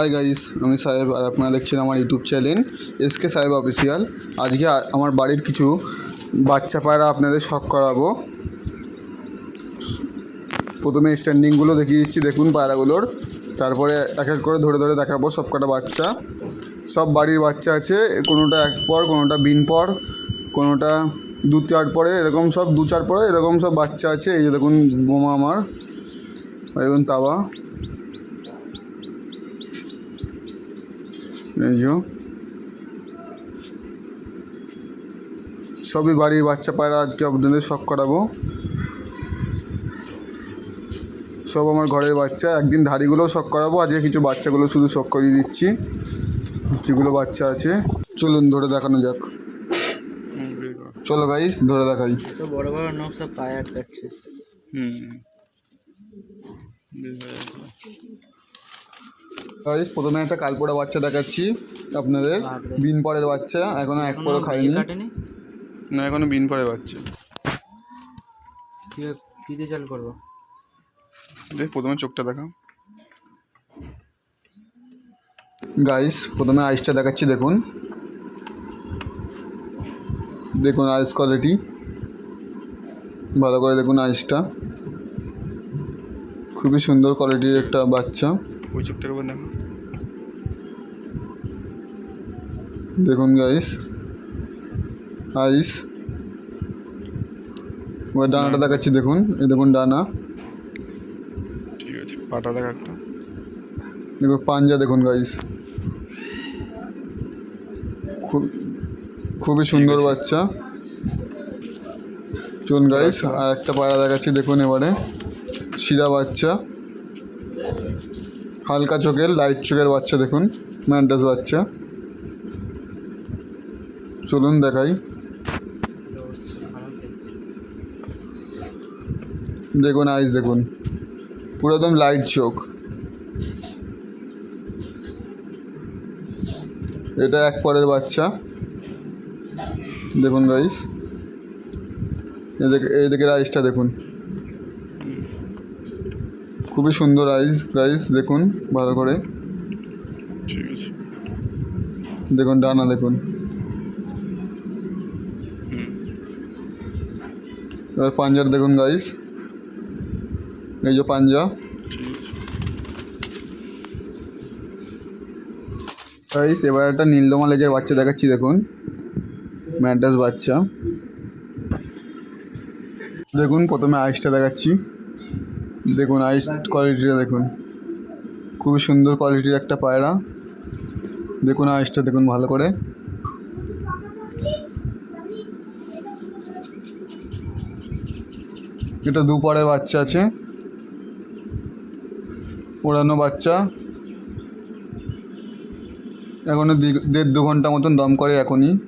Hi guys আমি সাহেব আর আপনারা দেখছেন আমার ইউটিউব চ্যানেল এস কে সাহেব অফিসিয়াল আজকে আমার বাড়ির কিছু বাচ্চা পায়রা আপনাদের শখ করাবো। প্রথমে স্ট্যান্ডিংগুলো দেখিয়ে দিচ্ছি, দেখুন পায়রাগুলোর। তারপরে এক এক করে ধরে ধরে দেখাবো সব কটা বাচ্চা। সব বাড়ির বাচ্চা আছে, কোনোটা এক পর, কোনোটা বিন পর, কোনোটা দু চার পরে, এরকম সব দু চার পরে, এরকম সব বাচ্চা আছে। এই যে দেখুন বোমা আমার দেখুন তাওয়া। এই যে। সবই বাড়ির বাচ্চা পায়রা আজকে আপনাদের শখ করাবো। সব আমার ঘরের বাচ্চা একদিন ধাড়িগুলোও শখ করাবো আজকে কিছু বাচ্চাগুলো শুধু শখ করিয়ে দিচ্ছি। যেগুলো বাচ্চা আছে চলুন ধরে দেখানো যাক। চলো গাইস ধরে দেখাই। বড় বড় সব পায়ে আটকাচ্ছে হুম বেশ ভালো লাগল। গাইস প্রথমে একটা কালপোড়া বাচ্চা দেখাচ্ছি আপনাদের। বিন পরের বাচ্চা এখনও এক পরও খাইনি। না এখনও বিন পরে বাচ্চা। কি দিয়ে চাল করব? দেখ প্রথমে চোখটা দেখা গাইস প্রথমে আইসটা দেখাচ্ছি দেখুন। দেখুন আইস কোয়ালিটি ভালো করে দেখুন আইসটা খুবই সুন্দর কোয়ালিটির একটা বাচ্চা। ওই চোখটার উপর দেখা দেখুন গাইস আইস ওই ডানাটা দেখাচ্ছি দেখুন এই দেখুন ডানা। ঠিক আছে পাটা দেখা একটা। দেখুন পাঞ্জা দেখুন গাইস খুব খুবই সুন্দর বাচ্চা। চলুন গাইস আর একটা পায়রা দেখাচ্ছি দেখুন এবারে। শিরা বাচ্চা। হালকা চোখের লাইট চোখের বাচ্চা দেখুন ম্যান্টাস বাচ্চা। চলুন দেখাই। দেখুন আইস দেখুন। পুরো একদম লাইট চোখ। এটা এক পরের বাচ্চা। দেখুন গাইস এদিকে এইদিকে আইসটা দেখুন। খুবই সুন্দর আইস গাইস দেখুন ভালো করে। ঠিক আছে। দেখুন ডানা দেখুন। এবার পাঞ্জার দেখুন গাইস এই যে পাঞ্জা। গাইস এবার একটা নীলদমা লেজের বাচ্চা দেখাচ্ছি দেখুন। ম্যাডাস বাচ্চা। দেখুন প্রথমে আইসটা দেখাচ্ছি। দেখুন আইস কোয়ালিটিটা দেখুন। খুবই সুন্দর কোয়ালিটির একটা পায়রা। দেখুন আইসটা দেখুন ভালো করে। এটা দুপরের বাচ্চা আছে। ওড়ানো বাচ্চা। এখনও দেড় দু ঘণ্টা মতন দম করে এখনই।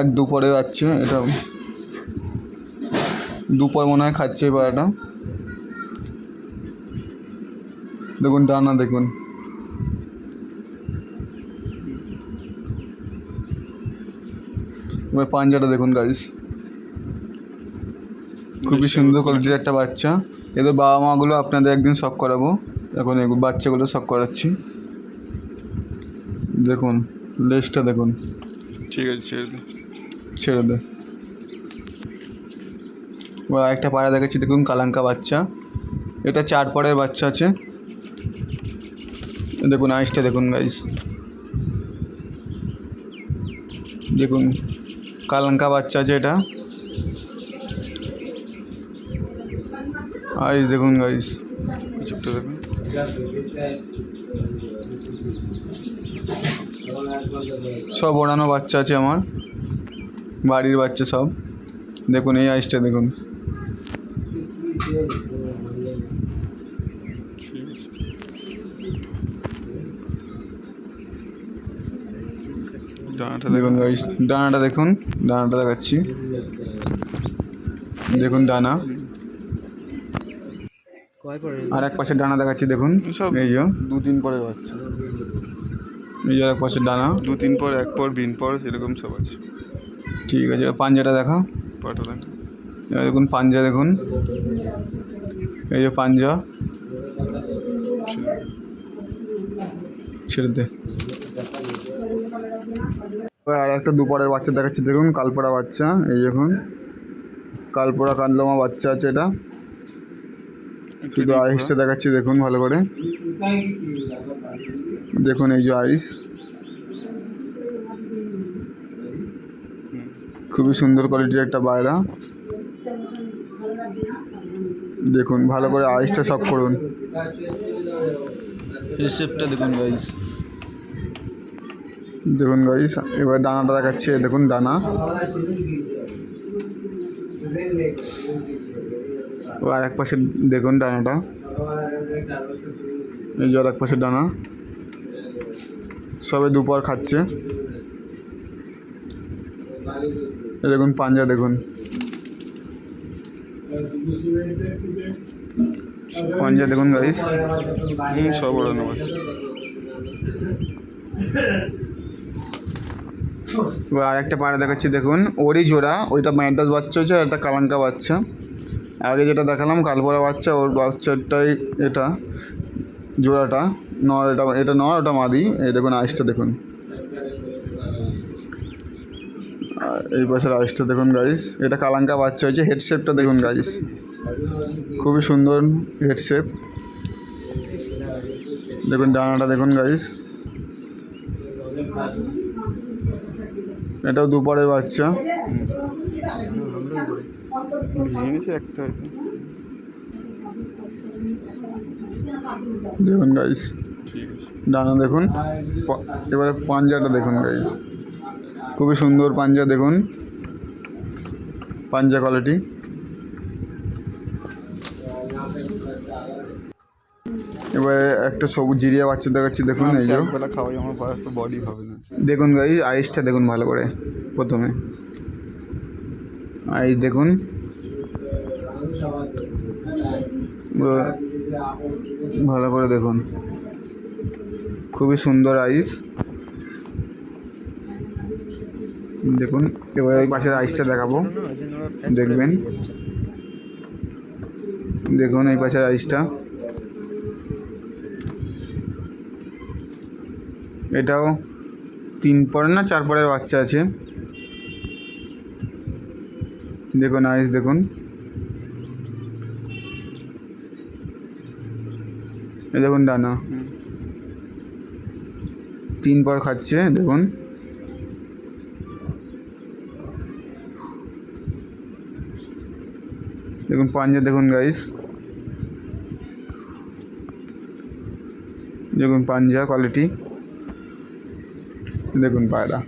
এক দুপরে যাচ্ছে এটা দুপর মনে হয় খাচ্ছে পায়রাটা। দেখুন ডানা দেখুন। এবার পাঞ্জাটা দেখুন গাইস খুবই সুন্দর কোয়ালিটির একটা বাচ্চা। এদের বাবা মাগুলো আপনাদের একদিন শখ করাবো। এখন এগুলো বাচ্চাগুলো শখ করাচ্ছি। দেখুন লেসটা দেখুন। ঠিক আছে ছেড়ে দে। ছেড়ে দে। একটা পাড়া দেখাচ্ছি দেখুন কালাঙ্কা বাচ্চা। এটা চার পরের বাচ্চা আছে। দেখুন, আইসটা দেখুন গাইস দেখুন, কালাঙ্কা বাচ্চা আছে এটা। আইস দেখুন গাইস চোখটা সব ওড়ানো বাচ্চা আছে আমার। বাড়ির বাচ্চা সব। দেখুন, এই আইসটা দেখুন। ডানাটা দেখুন গাইস ডানাটা দেখুন ডানাটা দেখাচ্ছি। দেখুন ডানা। আর এক পাশে ডানা দেখাচ্ছি দেখুন। সব এই যে। দু তিন পরে বাচ্চা। এই যে এক পাশে ডানা। দু তিন পর এক পর বিন পর এরকম সব আছে। ঠিক আছে পাঞ্জাটা দেখা। পাটা দেখা। এবার দেখুন পাঞ্জা দেখুন। এই যে পাঞ্জা। ছেড়ে দে। আর একটা দুপারের বাচ্চা দেখাচ্ছি দেখুন কালপোড়া বাচ্চা এই দেখুন। কালপোড়া কান্দমা বাচ্চা আছে এটা। শুধু আইসটা দেখাচ্ছি দেখুন ভালো করে। দেখুন এই যে আইস। খুবই সুন্দর কোয়ালিটির একটা বায়রা দেখুন ভালো করে আইসটা সব করুন। দেখুন গাইস দেখুন গাইস এবার ডানাটা দেখাচ্ছে দেখুন ডানা। আর এক পাশে দেখুন ডানাটা। এই যে এক পাশে ডানা। সবে দুপর খাচ্ছে। দেখুন পাঞ্জা দেখুন। পাঞ্জা, দেখুন গাইস সব ওড়ানো বাচ্চা এবার আরেকটা পায়রা দেখাচ্ছি, দেখুন। ওরই জোড়া, ওইটা ম্যাডাস বাচ্চা হচ্ছে আর একটা কালাঙ্কা বাচ্চা। আগে যেটা দেখালাম কালপরা বাচ্চা, ওর বাচ্চাটাই এটা, জোড়াটা। নর, এটা এটা নর, ওটা মাদি। এই দেখুন, আইসটা দেখুন। এই পাশের আইসটা দেখুন গাইস এটা কালাঙ্কা বাচ্চা হয়েছে হেড শেপটা দেখুন গাইস খুবই সুন্দর হেড শেপ দেখুন, ডানাটা দেখুন গাইস এটাও দুপারের বাচ্চা। একটা হয়তো। দেখুন গাইস ডানা দেখুন। এবারে পাঞ্জাটা দেখুন গাইস খুবই সুন্দর পাঞ্জা দেখুন। পাঞ্জা কোয়ালিটি এবারে একটা সবুজ জিরিয়া বাচ্চা দেখাচ্ছি দেখুন এই যে। খাওয়াই আমার তো বডি হবে না। দেখুন গাইস আইসটা দেখুন ভালো করে প্রথমে। আইস দেখুন। ভালো করে দেখুন। খুবই সুন্দর আইস দেখুন এবার ওই পাশের আইসটা দেখাবো। দেখবেন। দেখুন এই পাশের আইসটা এটাও তিন পরের না, চার পরের বাচ্চা আছে। দেখুন আইস দেখুন। এই দেখুন ডানা তিন পর খাচ্ছে, দেখুন। দেখুন, পাঞ্জা দেখুন গাইস দেখুন, পাঞ্জা কোয়ালিটি দেখুন পায়রা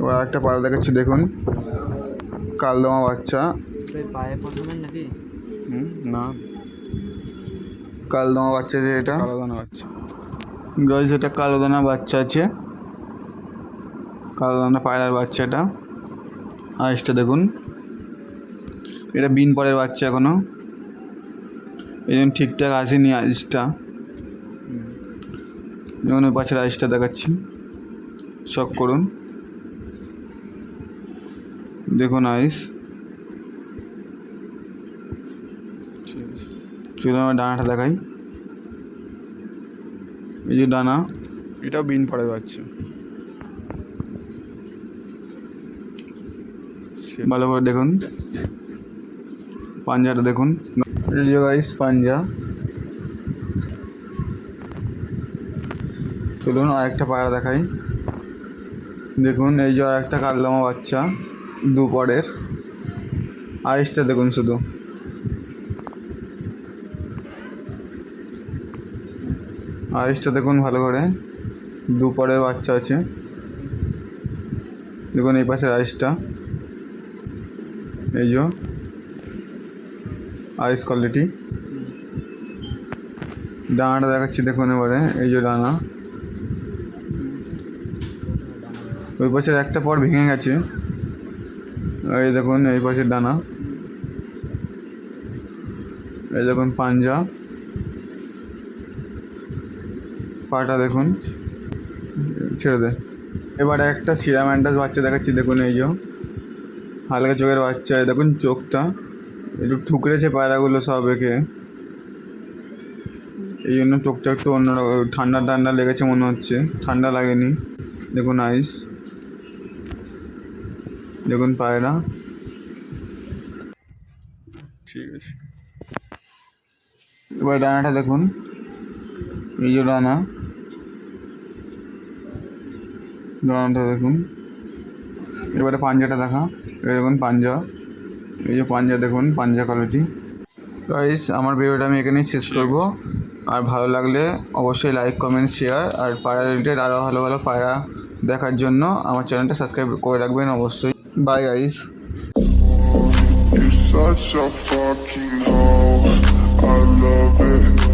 এবার একটা পায়রা দেখাচ্ছি দেখুন। কালদমা বাচ্চা। না। কালদমা বাচ্চা যে এটা। কালো দানা বাচ্চা। গাছ এটা কালো দানা বাচ্চা আছে। কালো দানা পায়রার বাচ্চা এটা। আইসটা দেখুন। এটা বিন পরের বাচ্চা এখনও। এই জন্য ঠিকঠাক আসেনি আইসটা। যেমন ওই পাশের আইসটা দেখাচ্ছি। শখ করুন। দেখুন আইস। চলুন আমার ডানাটা দেখাই। এই যে ডানা, এটাও বিন পড়ে বাচ্চা ভালো করে দেখুন। পাঞ্জাটা দেখুন। পাঞ্জা। চলুন আর একটা পায়রা দেখাই। দেখুন, এই যে আর একটা কালদমা বাচ্চা দুপরের আইসটা দেখুন শুধু। আইসটা দেখুন ভালো করে। দুপরের বাচ্চা আছে। দেখুন এই পাশের আইসটা। এই যে আইস কোয়ালিটি ডানাটা দেখাচ্ছি দেখুন এবারে, এই যে ডানা। ওই পাশের একটা পর ভেঙে গেছে। এই দেখুন, এই পাশের ডানা। এই দেখুন, পাঞ্জা। পাটা দেখুন, ছেড়ে দে। এবারে একটা সিরাম্যান্ডাস বাচ্চা দেখাচ্ছি, দেখুন এই যে। হালকা চোখের বাচ্চা দেখুন চোখটা। একটু ঠুকরেছে পায়রাগুলো সব একে। এই জন্য চোখটা একটু অন্য ঠান্ডা ঠান্ডা লেগেছে মনে হচ্ছে। ঠান্ডা লাগেনি। দেখুন আইস দেখুন পায়রা ঠিক আছে। এবার ডানাটা দেখুন। এই যে ডানা। ডানাটা দেখুন। এবারে পাঞ্জাটা দেখা। এই দেখুন পাঞ্জা। এই যে পাঞ্জা দেখুন পাঞ্জা কোয়ালিটি গাইস আমার ভিডিওটা আমি এখানেই শেষ করব। আর ভালো লাগলে অবশ্যই লাইক কমেন্ট শেয়ার আর পায়রা রিলেটেড আরও ভালো ভালো পায়রা দেখার জন্য আমার চ্যানেলটা সাবস্ক্রাইব করে রাখবেন অবশ্যই। Bye, guys. You're such a fucking hoe. I love it.